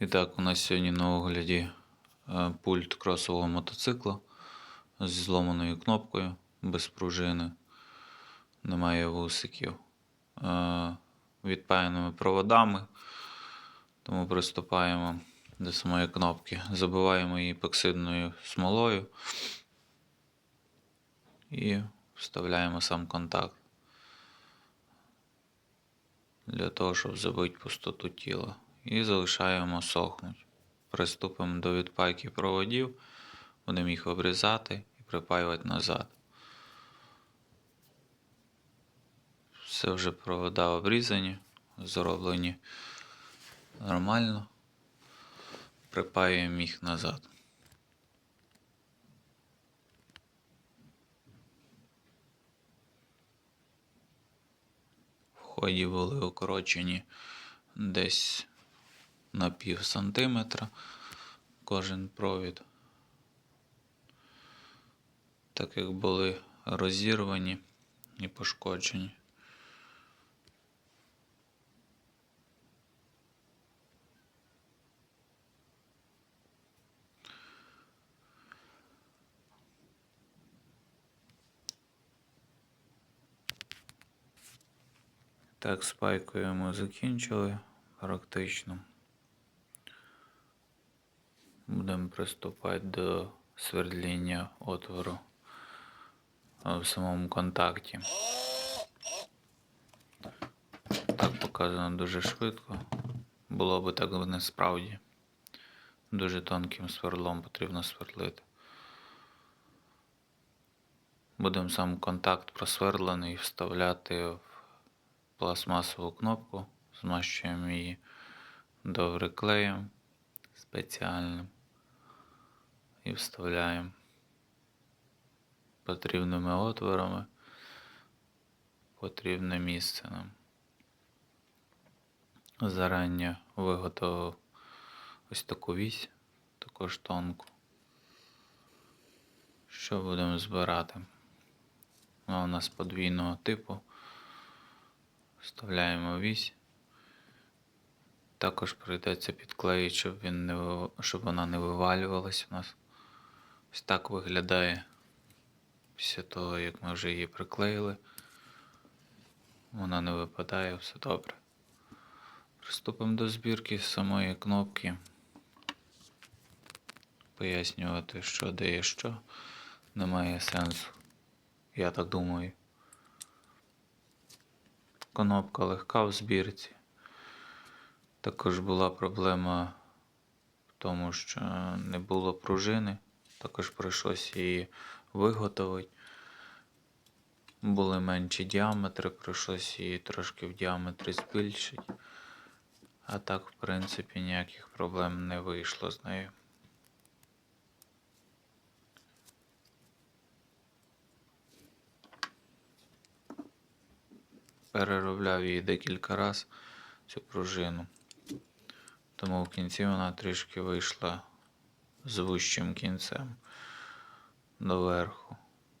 І так, у нас сьогодні на огляді е, пульт кросового мотоцикла з зломаною кнопкою, без пружини, немає вусиків, е, відпаяними проводами. Тому приступаємо до самої кнопки. Забиваємо її епоксидною смолою і вставляємо сам контакт для того, щоб забити пустоту тіла. І залишаємо сохнути. Приступимо до відпайки проводів, будемо їх обрізати і припаювати назад. Все вже провода обрізані, зроблені нормально. Припаюємо їх назад. В ході були укорочені десь на пів сантиметра кожен провід. Так як були розірвані і пошкоджені. Так, з пайкою ми закінчили практично. Будемо приступати до свердління отвору в самому контакті. Так показано дуже швидко. Було би так не справді. Дуже тонким сверлом потрібно сверлити. Будемо сам контакт просверлений вставляти в пластмасову кнопку, змащуємо її добре клеєм спеціальним і вставляємо потрібними отворами потрібне місце нам. Зарані виготовив ось таку вісь, також тонку. Що будемо збирати? Вона у нас подвійного типу. Вставляємо вісь. Також прийдеться підклеїти, щоб, він не, щоб вона не вивалювалась у нас. Ось так виглядає після того, як ми вже її приклеїли. Вона не випадає, все добре. Приступимо до збірки самої кнопки. Пояснювати, що де є що, немає сенсу. Я так думаю. Кнопка легка в збірці. Також була проблема в тому, що не було пружини. Також прийшлося її виготовити. Були менші діаметри, прийшлося її трошки в діаметрі збільшити. А так, в принципі, ніяких проблем не вийшло з нею. Переробляв її декілька разів цю пружину. Тому в кінці вона трішки вийшла з вущим кінцем доверху.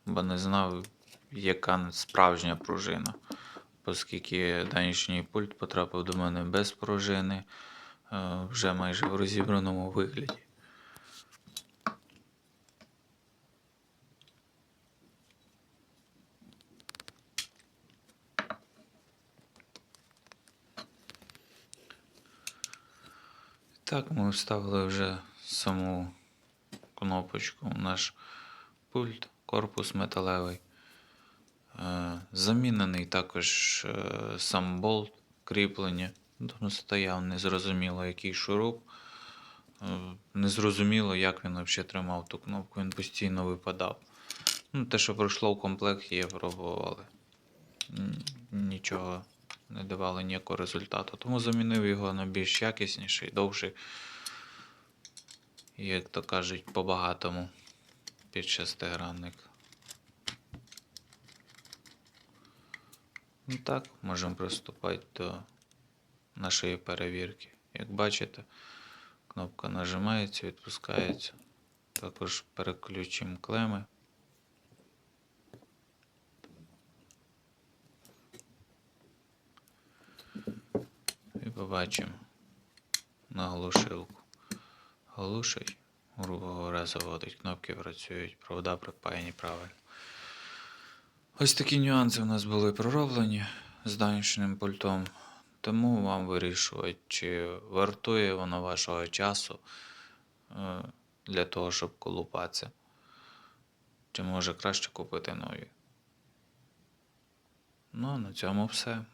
Бо не знав, яка справжня пружина. Оскільки данішній пульт потрапив до мене без пружини, е, вже майже в розібраному вигляді. Так, ми вставили вже саму кнопочку наш пульт, корпус металевий. Е, Замінений також е, сам болт кріплення. Там стояв незрозуміло який шуруп. Е, Незрозуміло, як він взагалі тримав ту кнопку, він постійно випадав. Ну, те, що пройшло в комплекті, я пробували. Нічого не давало ніякого результату. Тому замінив його на більш якісніший, довший. Як то кажуть, по-багатому під шестигранник. Ну так, можемо приступати до нашої перевірки. Як бачите, кнопка нажимається, відпускається. Також переключимо клеми. І побачимо, на глушилку. Глушить, грубо говоря, заводить, кнопки працюють, провода припаяні правильно. Ось такі нюанси у нас були пророблені з данішнім пультом. Тому вам вирішувати, чи вартує воно вашого часу е, для того, щоб колупатися. Чи може краще купити нові. Ну, на цьому все.